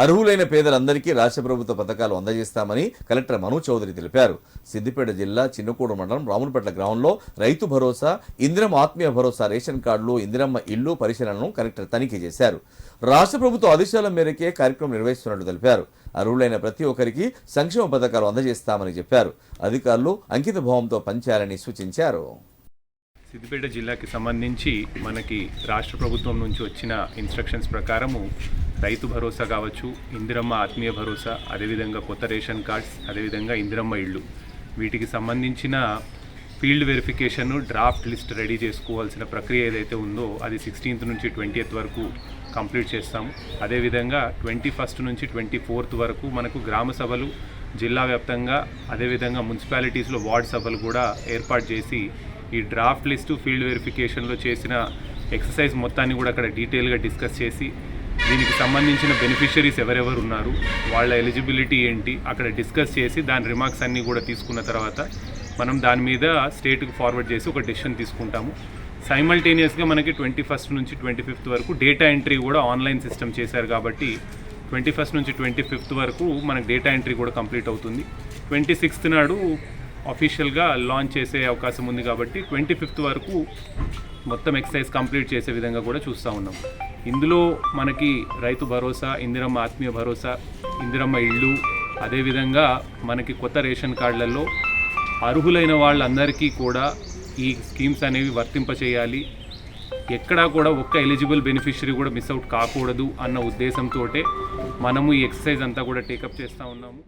అర్హులైన పేదలందరికీ రాష్ట్ర ప్రభుత్వ పథకాలు అందజేస్తామని కలెక్టర్ మను చౌదరి తెలిపారు. సిద్దిపేట జిల్లా చిన్నకూడు మండలం రాములపేట గ్రామంలో రైతు భరోసా ఇందిరమ్మ ఆత్మీయ భరోసా రేషన్ కార్డులు ఇందిరమ్మ ఇల్లు పరిశీలనను కలెక్టర్ తనిఖీ చేశారు. రాష్ట్ర ప్రభుత్వ ఆదేశాల మేరకే కార్యక్రమం నిర్వహిస్తున్నట్లు తెలిపారు. అర్హులైన ప్రతి ఒక్కరికి సంక్షేమ పథకాలు అందజేస్తామని చెప్పారు. అధికారులు అంకిత భావంతో పనిచేయాలని సూచించారు. సిద్దిపేట జిల్లాకి సంబంధించి మనకి రాష్ట్ర ప్రభుత్వం నుంచి వచ్చిన ఇన్స్ట్రక్షన్స్ ప్రకారము రైతు భరోసా కావచ్చు ఇందిరమ్మ ఆత్మీయ భరోసా అదేవిధంగా కొత్త రేషన్ కార్డ్స్ అదేవిధంగా ఇందిరమ్మ ఇళ్ళు. వీటికి సంబంధించిన field verification draft list ready చేసుకోవాల్సిన ప్రక్రియ ఏదైతే ఉందో అది సిక్స్టీన్త్ నుంచి ట్వంటీ వరకు కంప్లీట్ చేస్తాము. అదేవిధంగా ట్వంటీ ఫస్ట్ నుంచి ట్వంటీ ఫోర్త్ వరకు మనకు గ్రామ సభలు జిల్లా వ్యాప్తంగా అదేవిధంగా మున్సిపాలిటీస్లో వార్డ్ సభలు కూడా ఏర్పాటు చేసి ఈ డ్రాఫ్ట్ లిస్టు ఫీల్డ్ వెరిఫికేషన్లో చేసిన ఎక్సర్సైజ్ మొత్తాన్ని కూడా అక్కడ డీటెయిల్గా డిస్కస్ చేసి దీనికి సంబంధించిన బెనిఫిషరీస్ ఎవరెవరు ఉన్నారు వాళ్ళ ఎలిజిబిలిటీ ఏంటి అక్కడ డిస్కస్ చేసి దాని రిమార్క్స్ అన్నీ కూడా తీసుకున్న తర్వాత మనం దాని మీద స్టేట్కి ఫార్వర్డ్ చేసి ఒక డెసిషన్ తీసుకుంటాము. సైమల్టేనియస్గా మనకి ట్వంటీ ఫస్ట్ నుంచి ట్వంటీ ఫిఫ్త్ వరకు డేటా ఎంట్రీ కూడా ఆన్లైన్ సిస్టమ్ చేశారు కాబట్టి ట్వంటీ ఫస్ట్ నుంచి ట్వంటీ ఫిఫ్త్ వరకు మనకి డేటా ఎంట్రీ కూడా కంప్లీట్ అవుతుంది. ట్వంటీ సిక్స్త్ నాడు అఫీషియల్గా లాంచ్ చేసే అవకాశం ఉంది కాబట్టి ట్వంటీ ఫిఫ్త్ వరకు మొత్తం ఎక్సర్సైజ్ కంప్లీట్ చేసే విధంగా కూడా చూస్తూ ఉన్నాం ఇందులో మనకి రైతు భరోసా ఇందిరమ్మ ఆత్మీయ భరోసా ఇందిరమ్మ ఇళ్ళు అదేవిధంగా మనకి కొత్త రేషన్ కార్డులలో అర్హులైన వాళ్ళందరికీ కూడా ఈ స్కీమ్స్ అనేవి వర్తింపచేయాలి. ఎక్కడా కూడా ఒక్క ఎలిజిబుల్ బెనిఫిషరీ కూడా మిస్ అవుట్ కాకూడదు అన్న ఉద్దేశంతో మనము ఈ ఎక్సర్సైజ్ అంతా కూడా టేకప్ చేస్తూ ఉన్నాము.